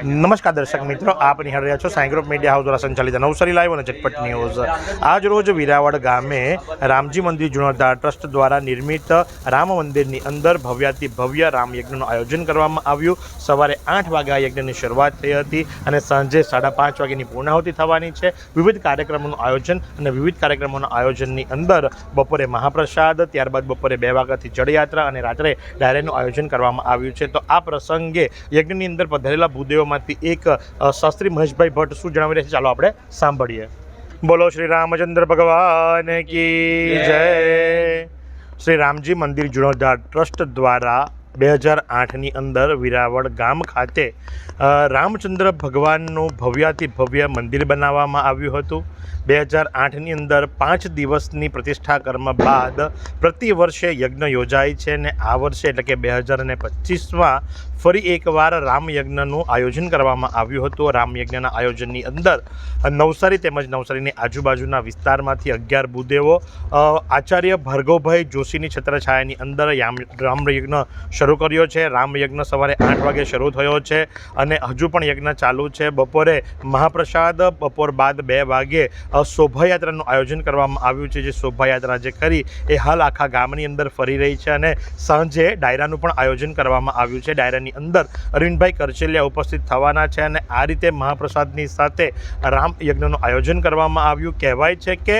નમસ્કાર દર્શક મિત્રો, આપ નિહાળ રહ્યા છો સાઈ ગ્રુપ મીડિયા હાઉસ દ્વારા સંચાલિત નવસારી લાઈવ અને ઝટપટ ન્યૂઝ. આજ રોજ વિરાવળ ગામે રામજી મંદિર જીર્ણોદ્ધાર ટ્રસ્ટ દ્વારા નિર્મિત રામ મંદિરની અંદર ભવ્યાતિ ભવ્ય રામ યજ્ઞનું આયોજન કરવામાં આવ્યું. સવારે આઠ વાગ્યા આ યજ્ઞની શરૂઆત થઈ હતી અને સાંજે સાડા પાંચ વાગ્યાની પૂર્ણાહુતિ થવાની છે. વિવિધ કાર્યક્રમોનું આયોજન અને વિવિધ કાર્યક્રમોના આયોજનની અંદર બપોરે મહાપ્રસાદ, ત્યારબાદ બપોરે બે વાગ્યાથી જળયાત્રા અને રાત્રે ડાયરેનું આયોજન કરવામાં આવ્યું છે. તો આ પ્રસંગે યજ્ઞની અંદર પધારેલા ભૂદેવોમાંથી એક શાસ્ત્રી મહેશભાઈ ભટ્ટ શું જણાવી રહ્યા છે? ચાલો આપણે સાંભળીએ. બોલો શ્રી રામચંદ્ર ભગવાન કી જય. શ્રી રામજી મંદિર જીર્ણોદ્ધાર ટ્રસ્ટ દ્વારા બે હજાર આઠની અંદર વિરાવળ ગામ ખાતે રામચંદ્ર ભગવાનનું ભવ્યાતિ ભવ્ય મંદિર બનાવવામાં આવ્યું હતું. બે હજાર આઠની અંદર પાંચ દિવસની પ્રતિષ્ઠા કર્મ બાદ પ્રતિ વર્ષે યજ્ઞ યોજાય છે અને આ વર્ષે એટલે કે બે હજાર અને પચીસમાં ફરી એકવાર રામયજ્ઞનું આયોજન કરવામાં આવ્યું હતું. રામયજ્ઞના આયોજનની અંદર નવસારી તેમજ નવસારીની આજુબાજુના વિસ્તારમાંથી અગિયાર ભૂદેવો આચાર્ય ભાર્ગવભાઈ જોશીની છત્રછાયાની અંદર યામ રામ યજ્ઞ શરૂ કર્યો છે. રામ યજ્ઞ સવારે આઠ વાગે શરૂ થયો છે અને હજુ પણ યજ્ઞ ચાલુ છે. બપોરે મહાપ્રસાદ, બપોર બાદ બે વાગે શોભાયાત્રાનું આયોજન કરવામાં આવ્યું છે, જે શોભાયાત્રા જે કરી એ હાલ આખા ગામની અંદર ફરી રહી છે અને સાંજે ડાયરાનું પણ આયોજન કરવામાં આવ્યું છે. ડાયરાની અંદર અરવિંદભાઈ કરચેલિયા ઉપસ્થિત થવાના છે અને આ રીતે મહાપ્રસાદની સાથે રામ યજ્ઞનું આયોજન કરવામાં આવ્યું. કહેવાય છે કે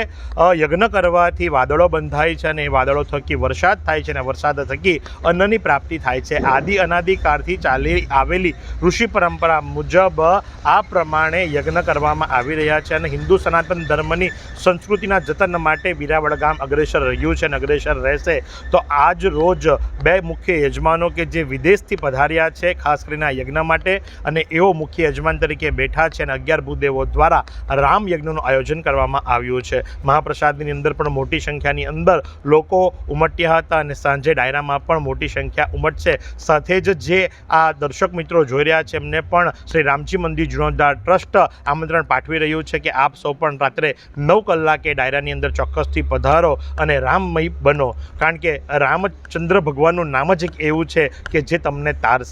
યજ્ઞ કરવાથી વાદળો બંધાય છે અને એ વાદળો થકી વરસાદ થાય છે અને વરસાદ થકી અન્નની પ્રાપ્તિ થાય છે. આદિ અનાદિકાળથી ચાલી આવેલી ઋષિ પરંપરા મુજબ આ પ્રમાણે યજ્ઞ કરવામાં આવી રહ્યા છે અને હિન્દુ સનાતન ધર્મની સંસ્કૃતિના જતન માટે વિરાવળ ગામ અગ્રેસર રહ્યું છે અને અગ્રેસર રહેશે. તો આજ રોજ બે મુખ્ય યજમાનો કે જે વિદેશથી પધાર્યા છે, ખાસ કરીને આ યજ્ઞ માટે. અને એઓ મુખ્ય યજમાન તરીકે બેઠા છે અને અગિયાર ભૂદેવો દ્વારા રામ યજ્ઞનું આયોજન કરવામાં આવ્યું છે. મહાપ્રસાદની અંદર પણ મોટી સંખ્યાની અંદર લોકો ઉમટ્યા હતા અને સાંજે ડાયરામાં પણ મોટી સંખ્યા ઉમટશે. સાથે જ જે આ દર્શક મિત્રો જોઈ રહ્યા છે, એમને પણ શ્રી રામજી મંદિર જીર્ણોદ્ધાર ટ્રસ્ટ આમંત્રણ પાઠવી રહ્યું છે કે આપ સૌ પણ રાત્રે નવ કલાકે ડાયરાની અંદર ચોક્કસથી પધારો અને રામમય બનો. કારણ કે રામચંદ્ર ભગવાનનું નામ જ એક એવું છે કે જે તમને તારશે.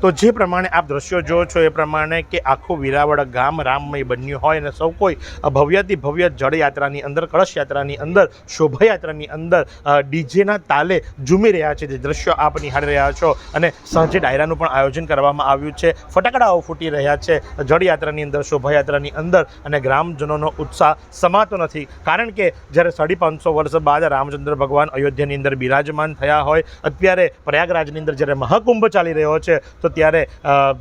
તો જે પ્રમાણે આપ દ્રશ્યો જો છો એ પ્રમાણે કે આખું વિરાવળ ગામ રામમય બન્યું હોય અને સૌ કોઈ ભવ્યથી ભવ્ય જળયાત્રાની અંદર કળશ યાત્રાની અંદર, શોભાયાત્રાની અંદર ડીજેના તાલે ઝૂમી રહ્યા છે જે દ્રશ્યો આપ નિહાળી રહ્યા છો. અને સાંજે ડાયરાનું પણ આયોજન કરવામાં આવ્યું છે. ફટાકડાઓ ફૂટી રહ્યા છે જળયાત્રાની અંદર, શોભાયાત્રાની અંદર અને ગ્રામજનોનો ઉત્સાહ સમાતો નથી. કારણ કે જ્યારે સાડી પાંચસો વર્ષ બાદ રામચંદ્ર ભગવાન અયોધ્યાની અંદર બિરાજમાન થયા હોય, અત્યારે પ્રયાગરાજની અંદર જ્યારે મહાકુંભ ચાલી રહ્યો છે, તો ત્યારે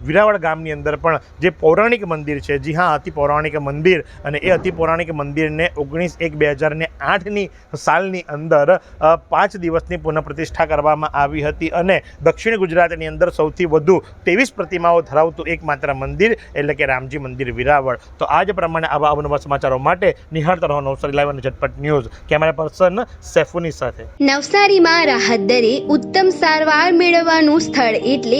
વિરાવળ ગામની અંદર પણ જે પૌરાણિક મંદિર છે, જી હા અતિ પૌરાણિક મંદિર અને એ અતિ પૌરાણિક મંદિરને ઓગણીસ એક બે હજાર ને આઠની સાલની અંદર પાંચ દિવસની પુનઃપ્રતિષ્ઠા કરવામાં આવી હતી અને દક્ષિણ ગુજરાતની અંદર સૌથી વધુ ત્રેવીસ પ્રતિમાઓ ધરાવતું એકમાત્ર મંદિર એટલે કે રામજી મંદિર વિરાવળ. તો આ જ પ્રમાણે આવા અવનવા સમાચારો માટે નિહાળતા રહો નવસારી લાઈવ અને ઝટપટ ન્યૂઝ. કેમેરા પર્સન સેફુની સાથે. નવસારીમાં રાહત દરે ઉત્તમ સારવાર મેળવવાનું સ્થળ એટલે